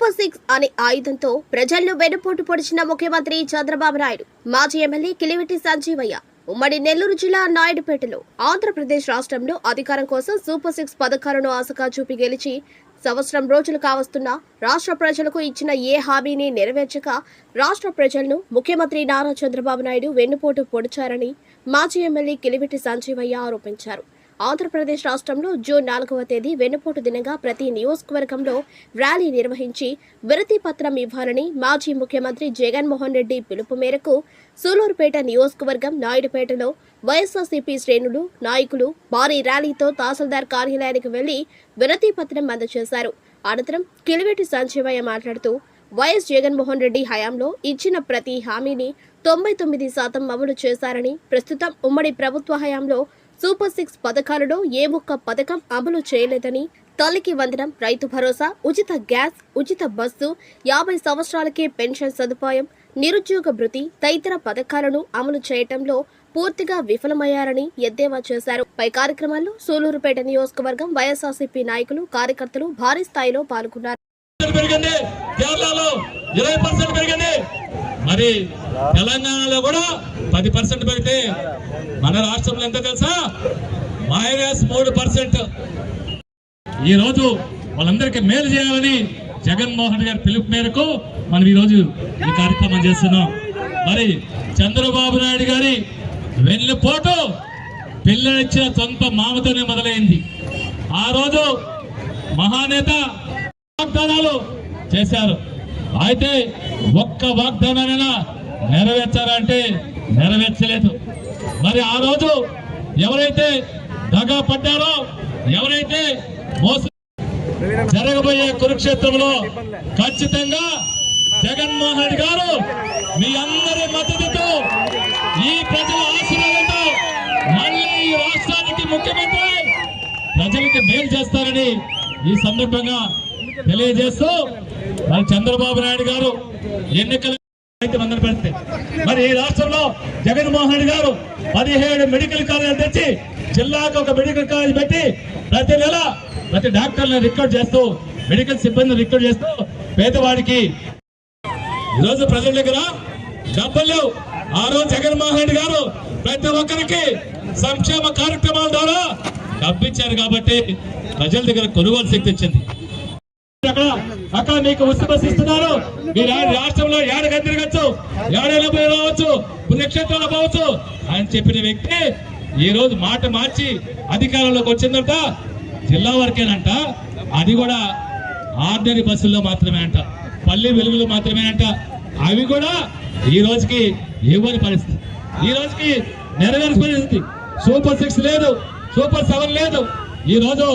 Super six అనే ఆయుధంతో ప్రజలను వెన్నుపోటు పొడిచిన ముఖ్యమంత్రి చంద్రబాబు నాయుడు మాజీ ఎమ్మెల్యే కిలివిటి సంజీవయ్య ఉమ్మడి నెల్లూరు జిల్లా నాయుడుపేటలో ఆంధ్రప్రదేశ్ రాష్ట్రంలో అధికారం కోసం సూపర్ సిక్స్ పథకాలను ఆశగా చూపి గెలిచి సంవత్సరం రోజులు కావస్తున్నా రాష్ట్ర ప్రజలకు ఇచ్చిన ఏ హామీని నెరవేర్చక రాష్ట్ర ప్రజలను ముఖ్యమంత్రి నారా చంద్రబాబు నాయుడు వెన్నుపోటు పొడిచారని మాజీ ఎమ్మెల్యే కిలివిటి సంజీవయ్య ఆరోపించారు. ఆంధ్రప్రదేశ్ రాష్ట్రంలో జూన్ నాలుగవ తేదీ వెన్నుపోటు దినంగా ప్రతి నియోజకవర్గంలో ర్యాలీ నిర్వహించి విరతి పత్రం ఇవ్వాలని మాజీ ముఖ్యమంత్రి జగన్మోహన్ రెడ్డి పిలుపు మేరకు సూలూరుపేట నియోజకవర్గం నాయుడుపేటలో వైఎస్ఆర్సీపీ శ్రేణులు నాయకులు భారీ ర్యాలీతో తహసీల్దార్ కార్యాలయానికి వెళ్ళి విరతి పత్రం అందజేశారు. అనంతరం కిలివేటి సంజీవయ్య మాట్లాడుతూ వైఎస్ జగన్మోహన్ రెడ్డి హయాంలో ఇచ్చిన ప్రతి హామీని తొంభై తొమ్మిది శాతం అమలు చేశారని ప్రస్తుతం ఉమ్మడి ప్రభుత్వ హయాంలో సూపర్ సిక్స్ పథకాలలో ఏ ఒక్క పథకం అమలు చేయలేదని తల్లికి వందనం రైతు భరోసా ఉచిత గ్యాస్ ఉచిత బస్సు యాభై సంవత్సరాలకే పెన్షన్ సదుపాయం నిరుద్యోగ భృతి తదితర పథకాలను అమలు చేయటంలో పూర్తిగా విఫలమయ్యారని ఎద్దేవా చేశారు. పై కార్యక్రమాల్లో సూలూరుపేట నియోజకవర్గం వైఎస్ఆర్సీపీ నాయకులు కార్యకర్తలు భారీ స్థాయిలో పాల్గొన్నారు. మరి తెలంగాణలో కూడా పది పర్సెంట్ పెడితే మన రాష్ట్రంలో ఎంత తెలుసా? మైనస్ మూడు పర్సెంట్. ఈ రోజు వాళ్ళందరికీ మేలు చేయాలని జగన్మోహన్ గారి పిలుపు మేరకు మనం ఈరోజు ఈ కార్యక్రమం చేస్తున్నాం. మరి చంద్రబాబు నాయుడు గారి వెళ్ళిపోటు పిల్లనిచ్చిన సొంత మామతోనే మొదలైంది. ఆ రోజు మహానేత వాగ్దానాలు చేశారు. అయితే ఒక్క వాగ్దానానైనా నెరవేర్చారంటే నెరవేర్చలేదు. మరి ఆ రోజు ఎవరైతే దగా పడ్డారో ఎవరైతే మోసం జరగబోయే కురుక్షేత్రంలో ఖచ్చితంగా జగన్మోహన్ రెడ్డి గారు మీ అందరి మద్దతుతో ఈ ప్రజల ఆశీర్వాదంతో మళ్ళీ ఈ రాష్ట్రానికి ముఖ్యమంత్రి ప్రజలకి మేలు చేస్తారని ఈ సందర్భంగా తెలియజేస్తూ మరి చంద్రబాబు నాయుడు గారు ఎన్నికల అయితే మందన పెడితే. మరి ఈ రాష్ట్రంలో జగన్మోహన్ రెడ్డి గారు పదిహేడు మెడికల్ కాలేజీలు తెచ్చి జిల్లాకు ఒక మెడికల్ కాలేజ్ పెట్టి ప్రతి నెల ప్రతి డాక్టర్లను రిక్రూట్ చేస్తూ మెడికల్ సిబ్బందిని రిక్రూట్ చేస్తూ పేదవాడికి ఈరోజు ప్రజల దగ్గర డబ్బులు ఆ రోజు జగన్మోహన్ రెడ్డి గారు ప్రతి ఒక్కరికి సంక్షేమ కార్యక్రమాల ద్వారా డబ్బు ఇచ్చారు కాబట్టి ప్రజల దగ్గర కొనుగోలు శక్తి వచ్చింది. అక్కడ మీకు ఉచిత ఇస్తున్నారు. మీరు రాష్ట్రంలో ఏడగా తిరగచ్చు ఏడైనా పోయి రావచ్చు. పుణ్యక్షేత్రాలు పోవచ్చు. అని చెప్పిన వ్యక్తి ఈ రోజు మాట మార్చి అధికారంలోకి వచ్చిందంట. జిల్లా వరకేనంట. అది కూడా ఆర్డినరీ బస్సుల్లో మాత్రమే అంట. పల్లె వెలుగులు మాత్రమే అంట. అవి కూడా ఈ రోజుకి ఇవ్వని పరిస్థితి. ఈ రోజుకి నెరవేర్చిన పరిస్థితి. సూపర్ సిక్స్ లేదు. సూపర్ సెవెన్ లేదు. ఈ రోజు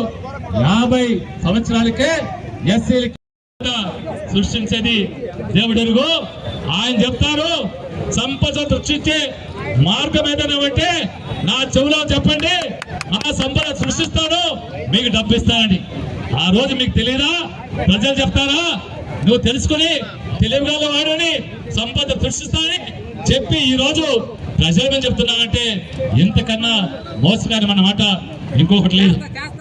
యాభై సంవత్సరాలకే ఎస్సీలకి సృష్టించేది దేవుడెరుగు. ఆయన చెప్తారు సంపద సృష్టించే మార్గం ఏదైనా ఉంటే నా చెవులో చెప్పండి ఆ సంపద సృష్టిస్తాను మీకు డబ్బు ఇస్తానని ఆ రోజు మీకు తెలియదా ప్రజలు చెప్తారా? నువ్వు తెలుసుకుని తెలివిగా వాడని సంపద సృష్టిస్తానని చెప్పి ఈ రోజు ప్రజల మీద చెప్తున్నానంటే ఇంతకన్నా మోసగాని మన మాట ఇంకొకటి లేదు.